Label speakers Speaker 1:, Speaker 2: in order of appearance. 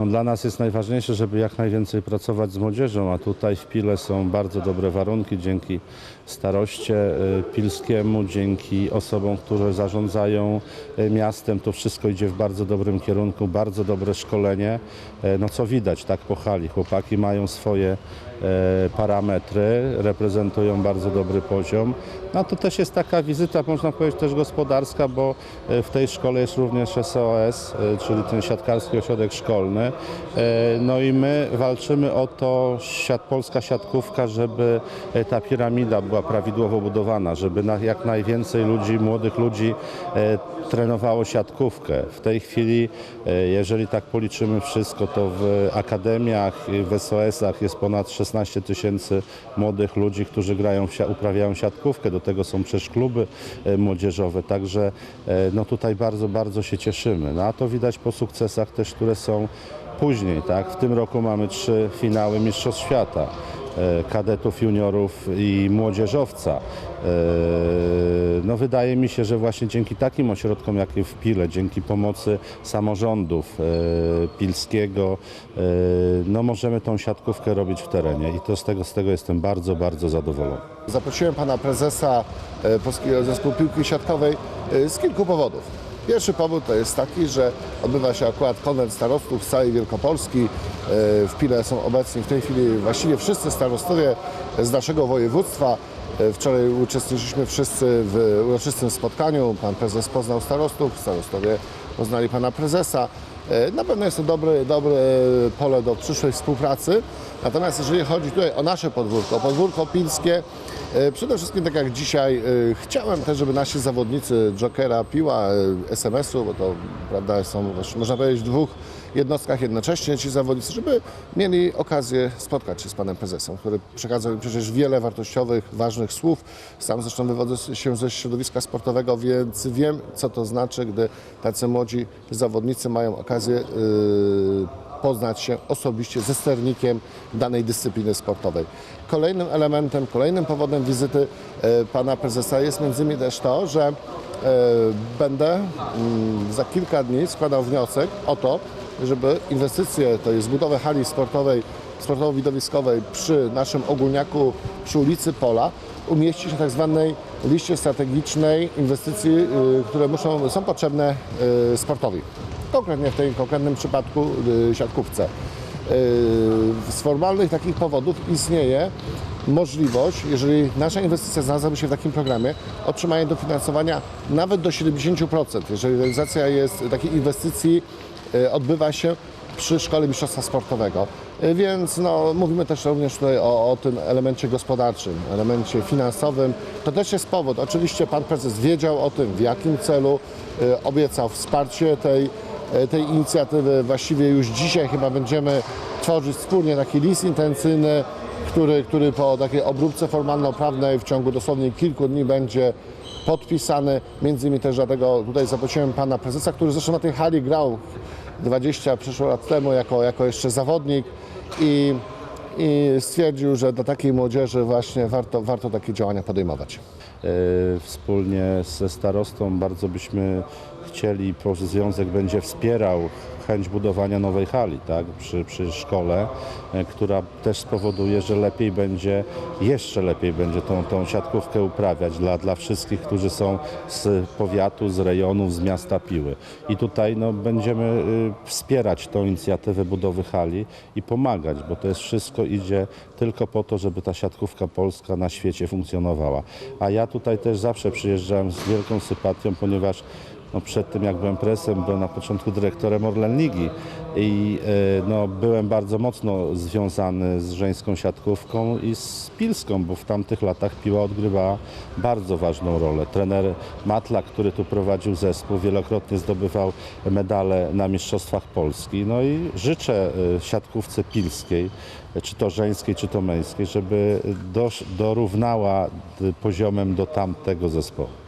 Speaker 1: No, Dla nas jest najważniejsze, żeby jak najwięcej pracować z młodzieżą, a tutaj w Pile są bardzo dobre warunki dzięki staroście y, pilskiemu, dzięki osobom, które zarządzają y, miastem. To wszystko idzie w bardzo dobrym kierunku, bardzo dobre szkolenie. E, No co widać tak po hali, chłopaki mają swoje e, parametry, reprezentują bardzo dobry poziom. No to też jest taka wizyta, można powiedzieć też gospodarska, bo e, w tej szkole jest również SOS, czyli ten siatkarski ośrodek szkolny. E, No i my walczymy o to, siat, polska siatkówka, żeby e, ta piramida była prawidłowo budowana, żeby jak najwięcej ludzi, młodych ludzi e, trenowało siatkówkę. W tej chwili, jeżeli tak policzymy wszystko, to w akademiach, w SOS-ach jest ponad 16 tysięcy młodych ludzi, którzy grają, uprawiają siatkówkę. Do tego są przecież kluby młodzieżowe, także no tutaj bardzo, bardzo się cieszymy. No a to widać po sukcesach też, które są później. Tak? W tym roku mamy trzy finały Mistrzostw Świata e, kadetów, juniorów i młodzieżowca. E, No wydaje mi się, że właśnie dzięki takim ośrodkom jak w Pile, dzięki pomocy samorządów e, pilskiego, no możemy tą siatkówkę robić w terenie i to z tego, z tego jestem bardzo, bardzo zadowolony.
Speaker 2: Zaprosiłem pana prezesa Polskiego Zespołu Piłki Siatkowej z kilku powodów. Pierwszy powód to jest taki, że odbywa się akurat konwent starostów z całej Wielkopolski. E, W Pile są obecni w tej chwili właściwie wszyscy starostowie z naszego województwa. E, Wczoraj uczestniczyliśmy wszyscy w uroczystym spotkaniu. Pan prezes poznał starostów, starostowie poznali pana prezesa. E, Na pewno jest to dobre, dobre pole do przyszłej współpracy. Natomiast jeżeli chodzi tutaj o nasze podwórko, podwórko pilskie, e, przede wszystkim tak jak dzisiaj e, chciałem też, żeby nasi zawodnicy Jokera, Piła, SMS-u, bo to prawda są, można powiedzieć, dwóch jednostkach jednocześnie ci zawodnicy, żeby mieli okazję spotkać się z panem prezesem, który przekazał im przecież wiele wartościowych, ważnych słów. Sam zresztą wywodzę się ze środowiska sportowego, więc wiem, co to znaczy, gdy tacy młodzi zawodnicy mają okazję yy, poznać się osobiście ze sternikiem danej dyscypliny sportowej. Kolejnym elementem, kolejnym powodem wizyty e, pana prezesa jest między innymi też to, że e, będę mm, za kilka dni składał wniosek o to, żeby inwestycje, to jest budowę hali sportowej, sportowo-widowiskowej przy naszym ogólniaku przy ulicy Pola, umieścić na tak zwanej liście strategicznej inwestycji, y, które muszą, są potrzebne y, sportowi. Konkretnie w tym konkretnym przypadku y, siatkówce. Z formalnych takich powodów istnieje możliwość, jeżeli nasza inwestycja znalazłaby się w takim programie, otrzymania dofinansowania nawet do 70%, jeżeli realizacja jest takiej inwestycji odbywa się przy Szkole Mistrzostwa Sportowego. Y, Więc no, mówimy też również tutaj o, o tym elemencie gospodarczym, elemencie finansowym. To też jest powód. Oczywiście Pan Prezes wiedział o tym, w jakim celu y, obiecał wsparcie tej, y, tej inicjatywy. Właściwie już dzisiaj chyba będziemy tworzyć wspólnie taki list intencyjny, który, który po takiej obróbce formalno-prawnej w ciągu dosłownie kilku dni będzie podpisany. Między innymi też dlatego tutaj zaprosiłem pana prezesa, który zresztą na tej hali grał 20 przyszło lat temu jako, jako jeszcze zawodnik i, i stwierdził, że dla takiej młodzieży właśnie warto, warto takie działania podejmować.
Speaker 1: E, Wspólnie ze starostą bardzo byśmy chcieli, związek będzie wspierał chęć budowania nowej hali tak, przy, przy szkole, e, która też spowoduje, że lepiej będzie, jeszcze lepiej będzie tą, tą siatkówkę uprawiać dla, dla wszystkich, którzy są z powiatu, z rejonów, z miasta Piły. I tutaj no, będziemy y, wspierać tą inicjatywę budowy hali i pomagać, bo to jest wszystko idzie tylko po to, żeby ta siatkówka polska na świecie funkcjonowała. A ja tutaj też zawsze przyjeżdżałem z wielką sympatią, ponieważ no przed tym jak byłem presem, byłem na początku dyrektorem Orlen Ligi i e, no, byłem bardzo mocno związany z żeńską siatkówką i z Pilską, bo w tamtych latach Piła odgrywała bardzo ważną rolę. Trener Matla, który tu prowadził zespół, wielokrotnie zdobywał medale na Mistrzostwach Polski. No i życzę e, siatkówce pilskiej, e, czy to żeńskiej, czy to męskiej, żeby dorównała poziomem do tamtego zespołu.